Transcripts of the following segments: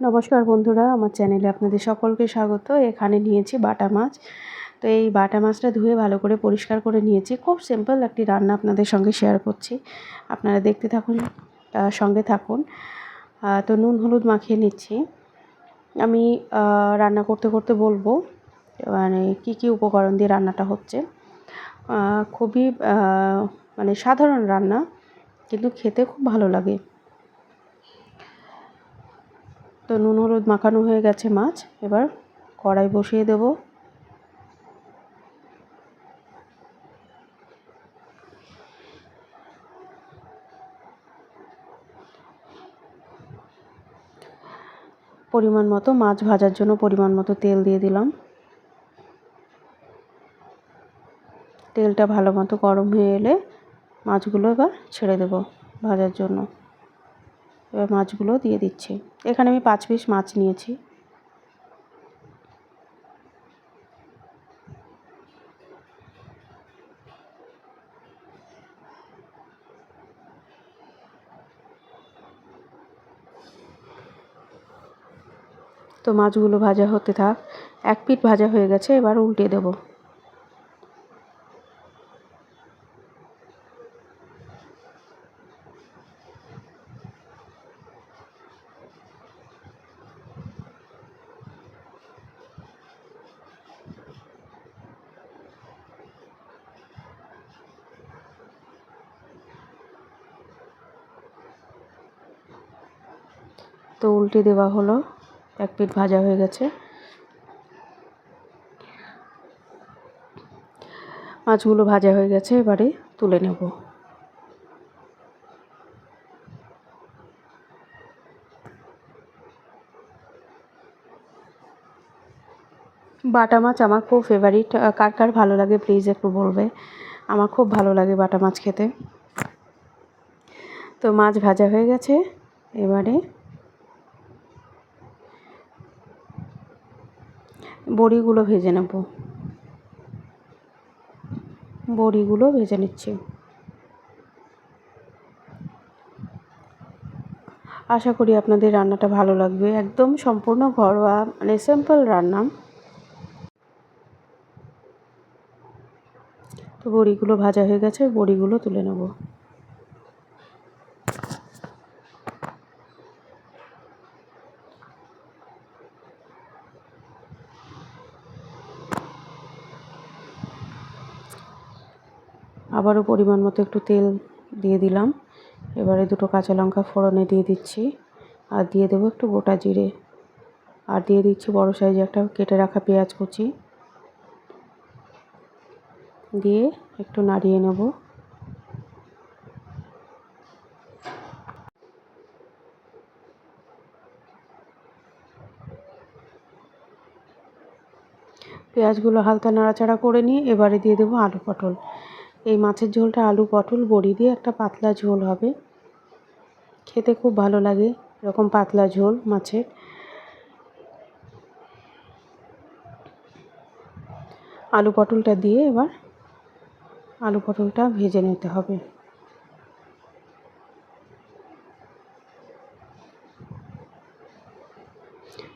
নমস্কার বন্ধুরা, আমার চ্যানেলে আপনাদের সকলকে স্বাগত। এখানে নিয়েছি বাটা মাছ। তো এই বাটা মাছটা ধুয়ে ভালো করে পরিষ্কার করে নিয়েছি। খুব সিম্পল একটি রান্না আপনাদের সঙ্গে শেয়ার করছি। আপনারা দেখতে থাকুন সঙ্গে থাকুন। তো নুন, হলুদ মাখিয়ে নিচ্ছি। আমি রান্না করতে করতে বলব মানে কি কি উপকরণ দিয়ে রান্নাটা হচ্ছে। খুবই মানে সাধারণ রান্না, কিন্তু খেতে খুব ভালো লাগে। তো নুন, হলুদ মাখানো হয়ে গেছে মাছ। এবার কড়াই বসিয়ে দেব। পরিমাণ মতো, মাছ ভাজার জন্য পরিমাণ মতো তেল দিয়ে দিলাম। তেলটা ভালো মতো গরম হয়ে এলে মাছগুলো এবার ছেড়ে দেব ভাজার জন্য। এবার মাছগুলো দিয়ে দিচ্ছি। এখানে আমি পাঁচ পিস মাছ নিয়েছি। তো মাছগুলো ভাজা হতে থাক। এক পিঠ ভাজা হয়ে গেছে, এবার উল্টে দেবো। তো উল্টে দেওয়া হলো। এক পিঠ ভাজা হয়ে গেছে। মাছগুলো ভাজা হয়ে গেছে, এবারে তুলে নেব। বাটা মাছ আমার খুব ফেভারিট কার কার ভালো লাগে প্লিজ একটু বলবে। আমার খুব ভালো লাগে বাটা মাছ খেতে। তো মাছ ভাজা হয়ে গেছে, এবারে বড়িগুলো ভেজে নেব। বড়িগুলো ভেজে নিচ্ছি। আশা করি আপনাদের রান্নাটা ভালো লাগবে। একদম সম্পূর্ণ ঘরোয়া মানে সিম্পল রান্না। তো বড়িগুলো ভাজা হয়ে গেছে, বড়িগুলো তুলে নেব। আবারও পরিমাণ মতো একটু তেল দিয়ে দিলাম। এবারে দুটো কাঁচা লঙ্কা ফোড়নে দিয়ে দিচ্ছি। আর দিয়ে দেবো একটু গোটা জিরে। আর দিয়ে দিচ্ছি বড় সাইজে একটা কেটে রাখা পেঁয়াজ কুচি। দিয়ে একটু নাড়িয়ে নেব। পেঁয়াজগুলো হালকা নাড়াচাড়া করে নিয়ে এবারে দিয়ে দেবো আলু পটল। এই মাছের ঝোলটা আলু পটল বড়ি দিয়ে একটা পাতলা ঝোল হবে। খেতে খুব ভালো লাগে এরকম পাতলা ঝোল মাছের। আলু পটলটা দিয়ে এবার আলু পটলটা ভেজে নিতে হবে।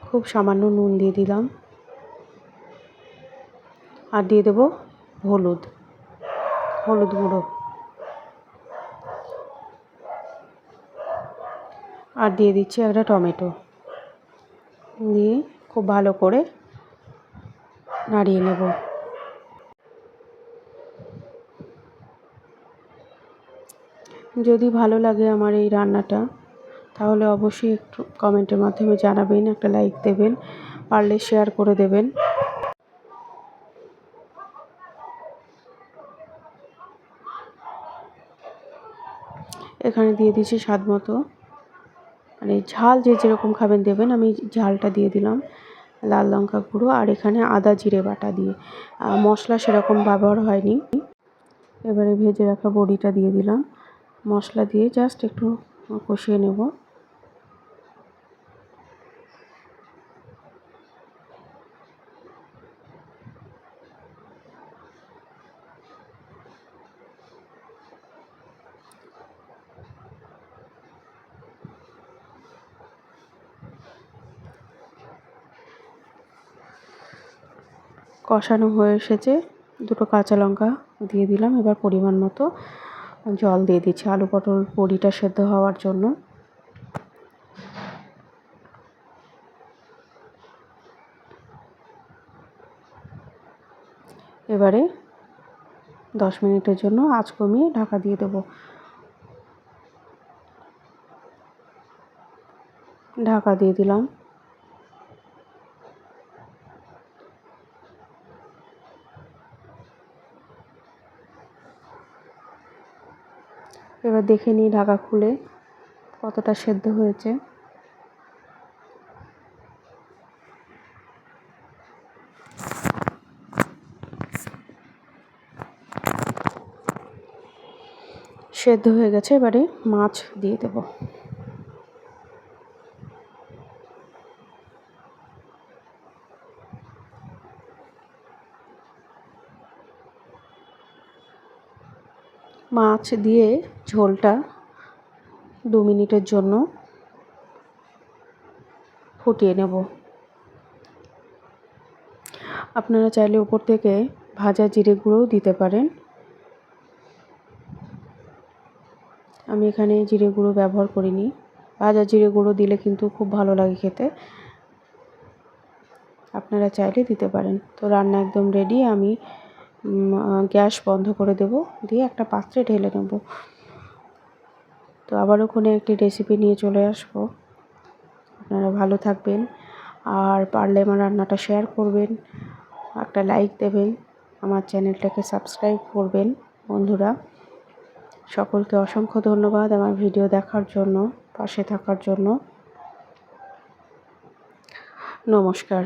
খুব সামান্য নুন দিয়ে দিলাম। আর দিয়ে দেবো হলুদ। হলুদ গুঁড়ো। আর দিয়ে দিচ্ছি একটা টমেটো। দিয়ে খুব ভালো করে নাড়িয়ে নেব। যদি ভালো লাগে আমার এই রান্নাটা, তাহলে অবশ্যই একটু কমেন্টের মাধ্যমে জানাবেন, একটা লাইক দেবেন, পারলে শেয়ার করে দেবেন। এখানে দিয়ে দিয়েছি স্বাদ মতো। মানে ঝাল যে যেরকম খাবেন দেবেন, আমি ঝালটা দিয়ে দিলাম, লাল লঙ্কা গুঁড়ো আর এখানে আদা জিরে বাটা দিয়ে। মশলা সেরকম ব্যবহার হয়নি। এবারে ভেজে রাখা বড়িটা দিয়ে দিলাম। মশলা দিয়ে জাস্ট একটু কষিয়ে নেব। কষানো হয়ে এসেছে। দুটো কাঁচা লঙ্কা দিয়ে দিলাম। এবার পরিমাণ মতো জল দিয়ে দিচ্ছি। আলু পটল বড়িটা সেদ্ধ হওয়ার জন্য। এবারে দশ মিনিটের জন্য আঁচ কমিয়ে ঢাকা দিয়ে দেবো। ঢাকা দিয়ে দিলাম। এবার দেখে নিই ঢাকা খুলে কতটা সেদ্ধ হয়েছে। সেদ্ধ হয়ে গেছে, এবারে মাছ দিয়ে দেব। মাছ দিয়ে ঝোলটা দু মিনিটের জন্য ফুটিয়ে নেব। আপনারা চাইলে উপর থেকে ভাজা জিরে গুঁড়োও দিতে পারেন। আমি এখানে জিরে গুঁড়ো ব্যবহার করিনি। ভাজা জিরে গুঁড়ো দিলে কিন্তু খুব ভালো লাগে খেতে। আপনারা চাইলে দিতে পারেন। তো রান্না একদম রেডি আমি গ্যাস বন্ধ করে দেব। দিয়ে একটা পাত্রে ঢেলে নেব। তো আবারও কোনো একটি রেসিপি নিয়ে চলে আসব। আপনারা ভালো থাকবেন আর পারলে আমার রান্নাটা শেয়ার করবেন, একটা লাইক দেবেন, আমার চ্যানেলটাকে সাবস্ক্রাইব করবেন বন্ধুরা। সকলকে অসংখ্য ধন্যবাদ আমার ভিডিও দেখার জন্য, পাশে থাকার জন্য। নমস্কার।